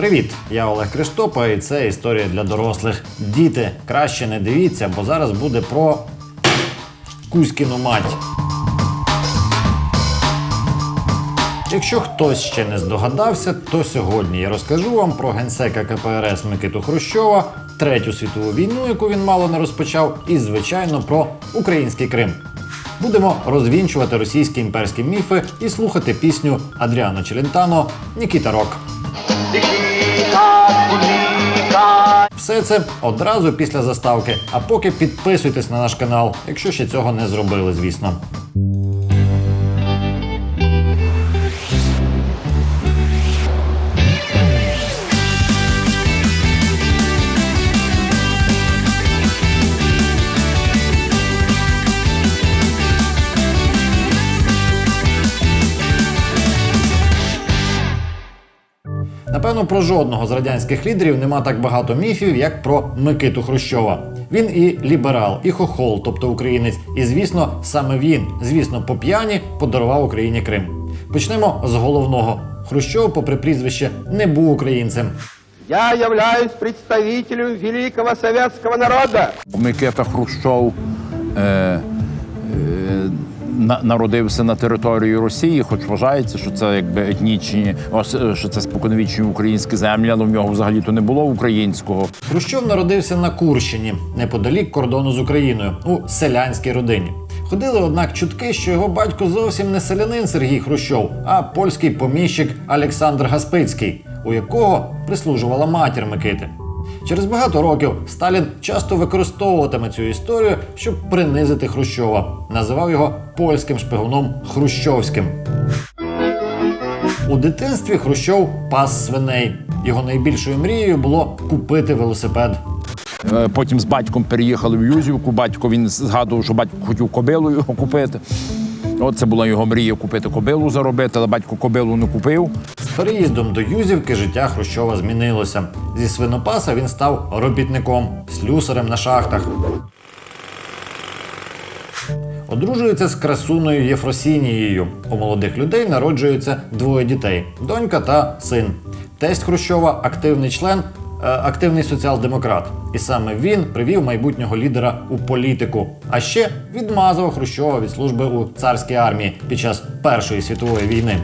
Привіт, я Олег Криштопа, і це історія для дорослих. Діти, краще не дивіться, бо зараз буде про Кузькіну мать. Якщо хтось ще не здогадався, то сьогодні я розкажу вам про генсека КПРС Микиту Хрущова, третю світову війну, яку він мало не розпочав, і звичайно про український Крим. Будемо розвінчувати російські імперські міфи і слухати пісню Адріано Челентано Нікіта Рок. Все це одразу після заставки. А поки підписуйтесь на наш канал, якщо ще цього не зробили, звісно. Напевно, про жодного з радянських лідерів нема так багато міфів, як про Микиту Хрущова. Він і ліберал, і хохол, тобто українець, і звісно, саме він, звісно, по п'яні подарував Україні Крим. Почнемо з головного. Хрущов, попри прізвище, не був українцем. Я являюсь представителем великого советского народа. Микита Хрущов е, народився на території Росії, хоч вважається, що це якби етнічні, що це споконвічні українські землі, але в нього взагалі-то не було українського. Хрущов народився на Курщині, неподалік кордону з Україною, у селянській родині. Ходили, однак, чутки, що його батько зовсім не селянин Сергій Хрущов, а польський поміщик Олександр Гаспицький, у якого прислужувала матір Микити. Через багато років Сталін часто використовуватиме цю історію, щоб принизити Хрущова. Називав його польським шпигуном Хрущовським. У дитинстві Хрущов пас свиней. Його найбільшою мрією було купити велосипед. Е, Потім з батьком переїхали в Юзівку. Батько він згадував, що батько хотів кобилу його купити. От це була його мрія купити кобилу, заробити, але батько кобилу не купив. З переїздом до Юзівки життя Хрущова змінилося. Зі свинопаса він став робітником, слюсарем на шахтах. Одружується з красуною Єфросінією. У молодих людей народжується двоє дітей донька та син. Тесть Хрущова активний член, е, активний соціал-демократ. І саме він привів майбутнього лідера у політику. А ще відмазав Хрущова від служби у царській армії під час Першої світової війни.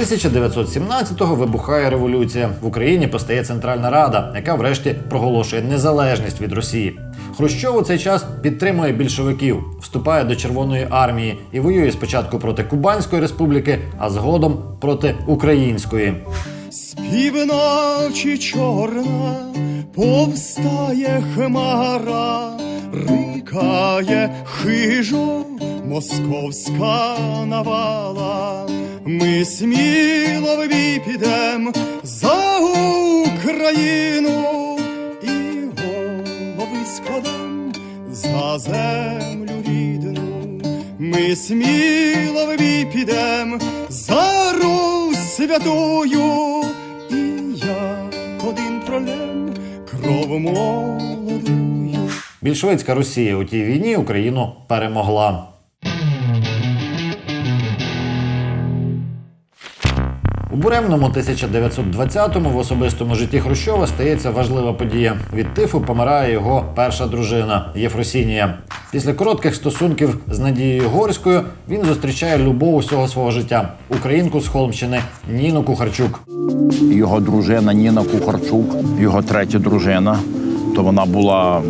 1917-го вибухає революція. В Україні постає Центральна Рада, яка врешті проголошує незалежність від Росії. Хрущов у цей час підтримує більшовиків, вступає до Червоної армії і воює спочатку проти Кубанської республіки, а згодом проти української. З півночі чорна повстає хмара, рикає хижо московська навала. Ми сміло в бій підем за Україну і голови складем за землю рідну. Ми сміло в бій підем за Русь святую, і як один пролем кров молодую. Більшовицька Росія у тій війні Україну перемогла. У буремному 1920-му в особистому житті Хрущова стається важлива подія. Від тифу помирає його перша дружина Єфросінія. Після коротких стосунків з Надією Горською він зустрічає любов усього свого життя українку з Холмщини Ніну Кухарчук. Його дружина Ніна Кухарчук, його третя дружина. То вона була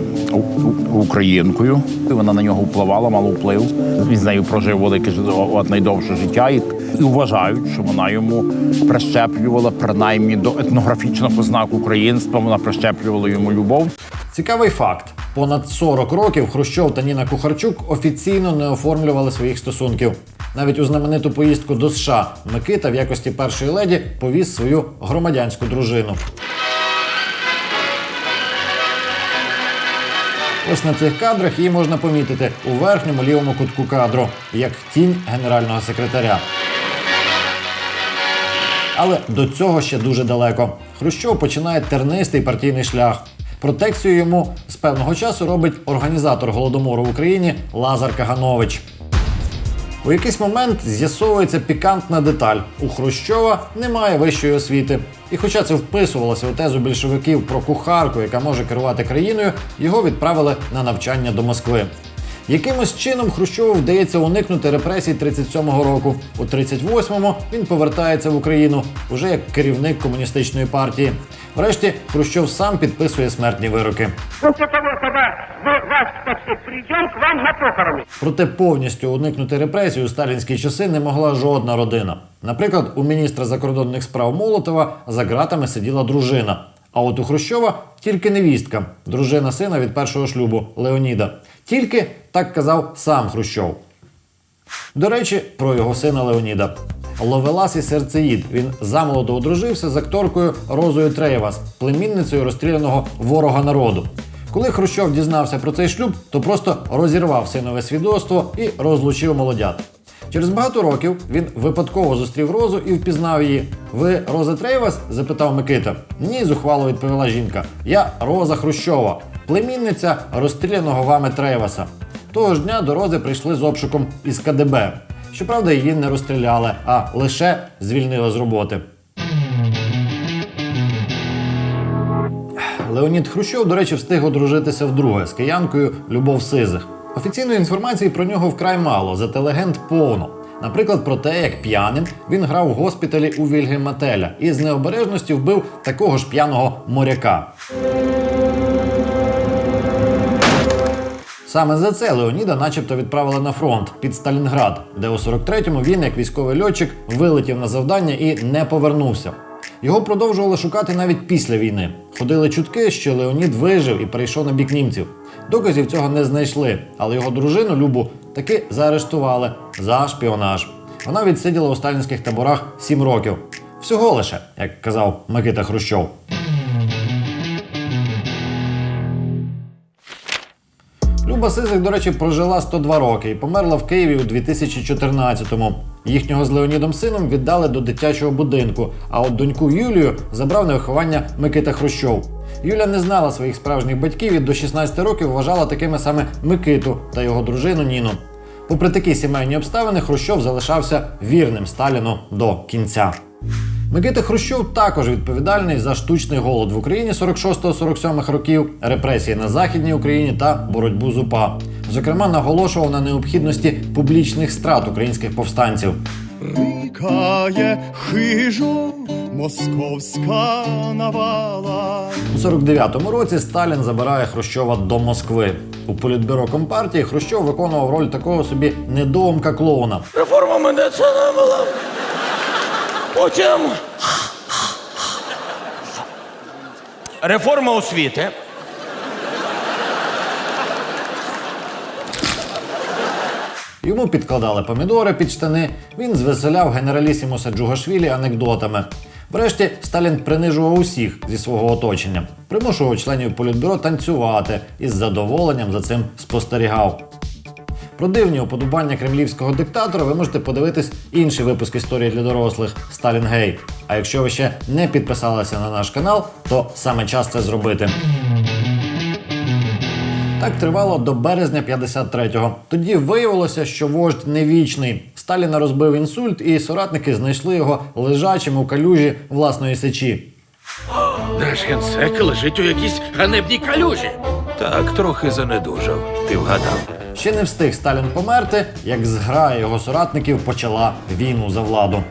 українкою. Вона на нього впливала, мало вплив. Він з нею прожив велике от найдовше життя. І, вважають, що вона йому прищеплювала принаймні до етнографічних ознак українства. Вона прищеплювала йому любов. Цікавий факт: понад 40 років Хрущов та Ніна Кухарчук офіційно не оформлювали своїх стосунків. Навіть у знамениту поїздку до США Микита в якості першої леді повіз свою громадянську дружину. Ось на цих кадрах її можна помітити у верхньому лівому кутку кадру, як тінь генерального секретаря. Але до цього ще дуже далеко. Хрущов починає тернистий партійний шлях. Протекцію йому з певного часу робить організатор голодомору в Україні Лазар Каганович. У якийсь момент з'ясовується пікантна деталь: у Хрущова немає вищої освіти. І хоча це вписувалося у тезу більшовиків про кухарку, яка може керувати країною, його відправили на навчання до Москви. Якимось чином Хрущову вдається уникнути репресій 37-го року. У 38-му він повертається в Україну уже як керівник комуністичної партії. Врешті Хрущов сам підписує смертні вироки. После того, когда мы вас, так к вам на похороны. Проте повністю уникнути репресій у сталінські часи не могла жодна родина. Наприклад, у міністра закордонних справ Молотова за ґратами сиділа дружина. А от у Хрущова тільки невістка, дружина сина від першого шлюбу Леоніда. Тільки так казав сам Хрущов. До речі, про його сина Леоніда. Ловелас і серцеїд. Він замолодо одружився з акторкою Розою Треєвас, племінницею розстріляного ворога народу. Коли Хрущов дізнався про цей шлюб, то просто розірвав синове свідоцтво і розлучив молодят. Через багато років він випадково зустрів Розу і впізнав її. Ви Роза Трейвас? запитав Микита. Ні, зухвало відповіла жінка. Я Роза Хрущова, племінниця розстріляного вами Трейваса. Того ж дня до Рози прийшли з обшуком із КДБ. Щоправда, її не розстріляли, а лише звільнили з роботи. Леонід Хрущов, до речі, встиг одружитися вдруге з киянкою Любов Сизих. Офіційної інформації про нього вкрай мало, зате легенд повно. Наприклад, про те, як п'яним він грав в госпіталі у Вільгельма Теля і з необережності вбив такого ж п'яного моряка. Саме за це Леоніда начебто відправили на фронт під Сталінград, де у 43-му він, як військовий льотчик, вилетів на завдання і не повернувся. Його продовжували шукати навіть після війни. Ходили чутки, що Леонід вижив і перейшов на бік німців. Доказів цього не знайшли, але його дружину Любу таки заарештували за шпіонаж. Вона відсиділа у сталінських таборах 7 років. Всього лише, як казав Микита Хрущов. Люба Сизик, до речі, прожила 102 роки і померла в Києві у 2014-му. Їхнього з Леонідом сином віддали до дитячого будинку, а от доньку Юлію забрав на виховання Микита Хрущов. Юля не знала своїх справжніх батьків і до 16 років вважала такими саме Микиту та його дружину Ніну. Попри такі сімейні обставини, Хрущов залишався вірним Сталіну до кінця. Микита Хрущов також відповідальний за штучний голод в Україні 46-47 років, репресії на Західній Україні та боротьбу з УПА. Зокрема, наголошував на необхідності публічних страт українських повстанців. Рикає хижо московська навала. У 49-му році Сталін забирає Хрущова до Москви. У політбюро компартії Хрущов виконував роль такого собі недоумка клоуна. Реформа медицини була. Потім. Реформа освіти. Йому підкладали помідори під штани. Він звеселяв генералісімуса Джугашвілі анекдотами. Врешті Сталін принижував усіх зі свого оточення, примушував членів політбюро танцювати і з задоволенням за цим спостерігав. Про дивні уподобання кремлівського диктатора ви можете подивитись інший випуск історії для дорослих Сталін Гей. А якщо ви ще не підписалися на наш канал, то саме час це зробити. Так тривало до березня 53-го. Тоді виявилося, що вождь не вічний. Сталіна розбив інсульт, і соратники знайшли його лежачим у калюжі власної сечі. Наш генсек лежить у якійсь ганебній калюжі. Так, трохи занедужав. Ти вгадав. Ще не встиг Сталін померти, як зграя його соратників почала війну за владу.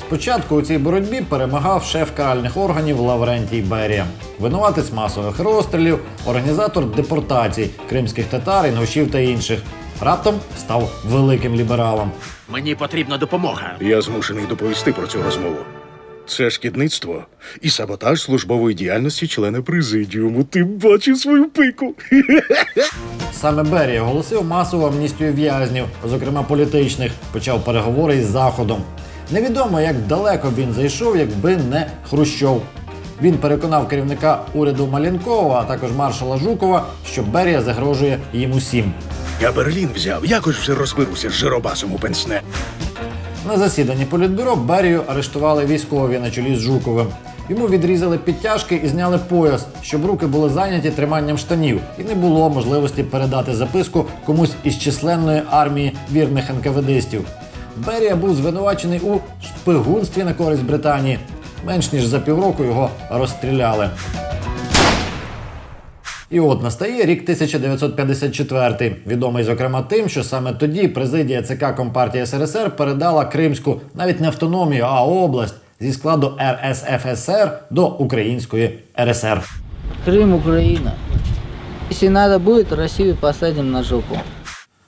Спочатку у цій боротьбі перемагав шеф каральних органів Лаврентій Берія, винуватець масових розстрілів, організатор депортацій кримських татар, інгушів та інших. Раптом став великим лібералом. Мені потрібна допомога. Я змушений доповісти про цю розмову. Це шкідництво і саботаж службової діяльності члена президіуму. Ти бачив свою пику. Саме Берія оголосив масову амністію в'язнів, зокрема політичних, почав переговори із Заходом. Невідомо, як далеко він зайшов, якби не Хрущов. Він переконав керівника уряду Малінкова, а також маршала Жукова, що Берія загрожує їм усім. Я Берлін взяв, якось вже розберуся з жиробасом у пенсне. На засіданні політбюро Берію арештували військові на чолі з Жуковим. Йому відрізали підтяжки і зняли пояс, щоб руки були зайняті триманням штанів, і не було можливості передати записку комусь із численної армії вірних НКВДистів. Берія був звинувачений у шпигунстві на користь Британії. Менш ніж за півроку його розстріляли. І от настає рік 1954, відомий зокрема тим, що саме тоді президія ЦК Компартії СРСР передала Кримську навіть не автономію, а область зі складу РСФСР до Української РСР. Крим Україна. Якщо треба буде, Росію посадимо на жопу.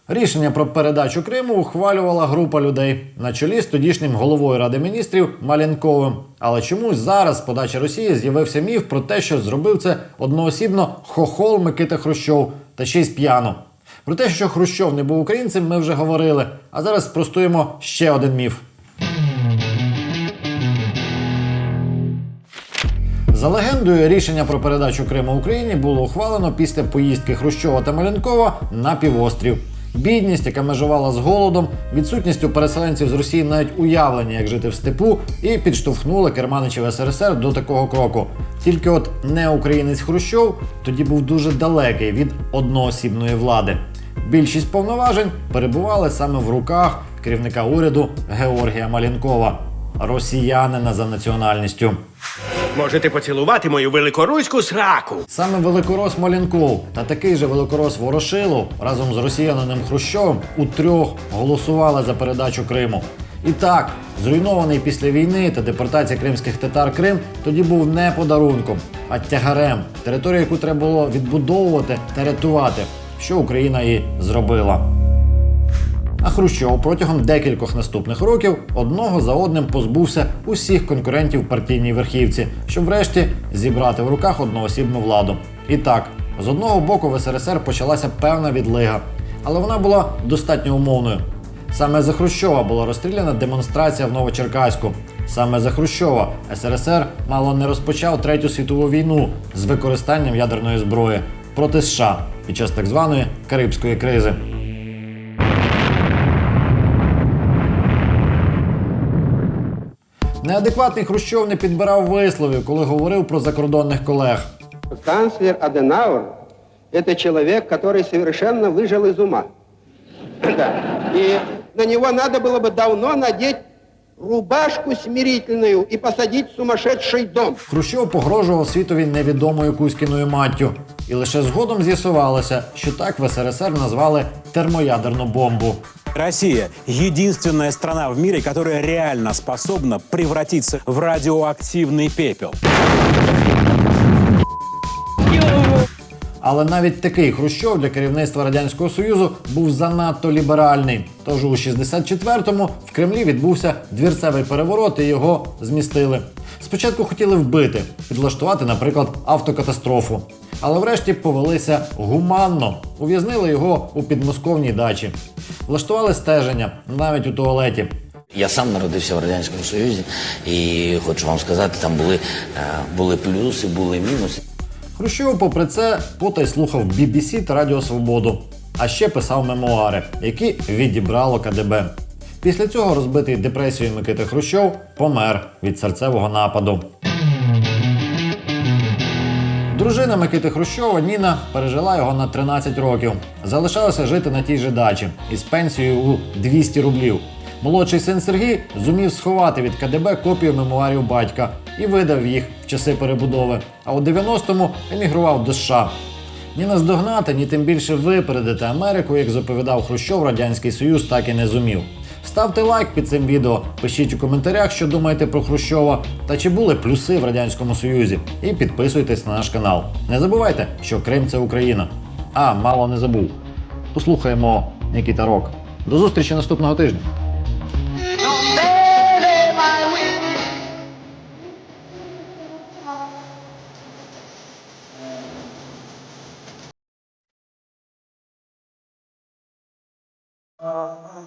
Рішення про передачу Криму ухвалювала група людей на чолі з тодішнім головою ради міністрів Малянковим. Але чомусь зараз з подачі Росії з'явився міф про те, що зробив це одноосібно хохол Микита Хрущов та ще й сп'яно. Про те, що Хрущов не був українцем, ми вже говорили. А зараз спростуємо ще один міф. За легендою, рішення про передачу Криму Україні було ухвалено після поїздки Хрущова та Маленкова на півострів. Бідність, яка межувала з голодом, відсутністю переселенців з Росії навіть уявлення, як жити в степу, і підштовхнули керманичів СРСР до такого кроку. Тільки от не українець Хрущов тоді був дуже далекий від одноосібної влади. Більшість повноважень перебували саме в руках керівника уряду Георгія Малінкова, росіянина за національністю. Можете поцілувати мою великоруську сраку. Саме великорос Малінков та такий же великорос Ворошилов разом з росіянином Хрущовим у трьох голосували за передачу Криму. І так, зруйнований після війни та депортація кримських татар Крим тоді був не подарунком, а тягарем, територію, яку треба було відбудовувати та рятувати, що Україна і зробила. А Хрущов протягом декількох наступних років одного за одним позбувся усіх конкурентів партійній верхівці, щоб врешті зібрати в руках одноосібну владу. І так, з одного боку в СРСР почалася певна відлига, але вона була достатньо умовною. Саме за Хрущова була розстріляна демонстрація в Новочеркаську. Саме за Хрущова СРСР мало не розпочав третю світову війну з використанням ядерної зброї проти США під час так званої Карибської кризи. Неадекватний Хрущов не підбирав висловів, коли говорив про закордонних колег. Канцлер Аденауэр – это человек, который совершенно выжил из ума. Да. И на него надо было бы давно надеть рубашку смирительную и посадить в сумасшедший дом. Хрущов погрожував світові невідомою Кузькіною маттю. І лише згодом з'ясувалося, що так в СРСР назвали термоядерну бомбу. Россия – единственная страна в мире, которая реально способна превратиться в радиоактивный пепел. Але навіть такий Хрущов для керівництва Радянського Союзу був занадто ліберальний. Тож у 64-му в Кремлі відбувся двірцевий переворот і його змістили. Спочатку хотіли вбити, підлаштувати, наприклад, автокатастрофу. Але врешті повелися гуманно, ув'язнили його у підмосковній дачі. Влаштували стеження навіть у туалеті. Я сам народився в Радянському Союзі і хочу вам сказати, там були, е, були плюси, були мінуси. Хрущов, попри це, потай слухав BBC та Радіо Свободу, а ще писав мемуари, які відібрало КДБ. Після цього розбитий депресією Микита Хрущов помер від серцевого нападу. Дружина Микити Хрущова Ніна пережила його на 13 років. Залишалася жити на тій же дачі із пенсією у 200 рублів. Молодший син Сергій зумів сховати від КДБ копію мемуарів батька і видав їх в часи перебудови. А у 90-му емігрував до США. Ні наздогнати, ні тим більше випередити Америку, як заповідав Хрущов, Радянський Союз так і не зумів. Ставте лайк під цим відео, пишіть у коментарях, що думаєте про Хрущова та чи були плюси в Радянському Союзі. І підписуйтесь на наш канал. Не забувайте, що Крим це Україна. А, мало не забув. Послухаємо Нікіта Рок. До зустрічі наступного тижня. ਹਾਂ